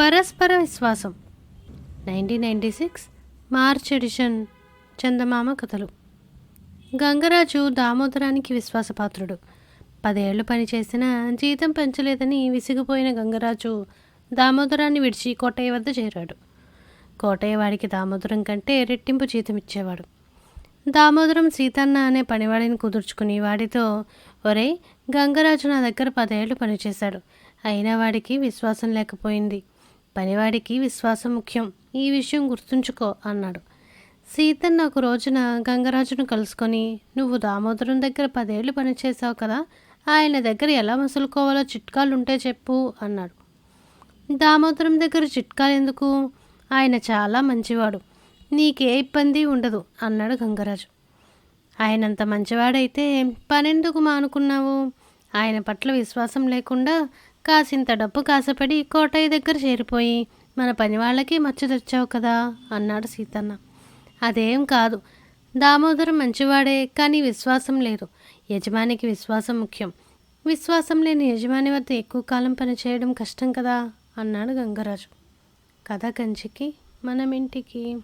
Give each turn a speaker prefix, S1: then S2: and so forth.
S1: పరస్పర విశ్వాసం. Nineteen ninety six March edition Chandamama కథలు. గంగరాజు దామోదరానికి విశ్వాసపాత్రుడు. పదేళ్ళు పనిచేసినా జీతం పెంచలేదని విసిగిపోయిన గంగరాజు దామోదరాన్ని విడిచి కోటయ్య వద్ద చేరాడు. కోటయ్య వాడికి దామోదరం కంటే రెట్టింపు జీతం ఇచ్చేవాడు. దామోదరం సీతన్న అనే పనివాడిని కుదుర్చుకుని వాడితో ఒరే గంగరాజు నా దగ్గర పదేళ్ళు పనిచేశాడు. అయినా వాడికి విశ్వాసం లేకపోయింది. పనివాడికి విశ్వాసం ముఖ్యం. ఈ విషయం గుర్తుంచుకో అన్నాడు. సీతన్న ఒక రోజున గంగరాజును కలుసుకొని నువ్వు దామోదరం దగ్గర పదేళ్ళు పనిచేసావు కదా ఆయన దగ్గర ఎలా మసులుకోవాలో చిట్కాలు ఉంటే చెప్పు అన్నాడు. దామోదరం దగ్గర చిట్కాలు ఎందుకు? ఆయన చాలా మంచివాడు. నీకే ఇబ్బంది ఉండదు అన్నాడు గంగరాజు. ఆయనంత మంచివాడైతే పనెందుకు మానుకున్నావు? ఆయన పట్ల విశ్వాసం లేకుండా కాసింత డబ్బు కాసపడి కోటయ్య దగ్గర చేరిపోయి మన పని వాళ్ళకి మచ్చ తెచ్చావు కదా అన్నాడు సీతన్న. అదేం కాదు. దామోదరం మంచివాడే కానీ విశ్వాసం లేదు. యజమానికి విశ్వాసం ముఖ్యం. విశ్వాసం లేని యజమాని వద్ద ఎక్కువ కాలం పనిచేయడం కష్టం కదా అన్నాడు గంగరాజు. కథ కంచికి మనం ఇంటికి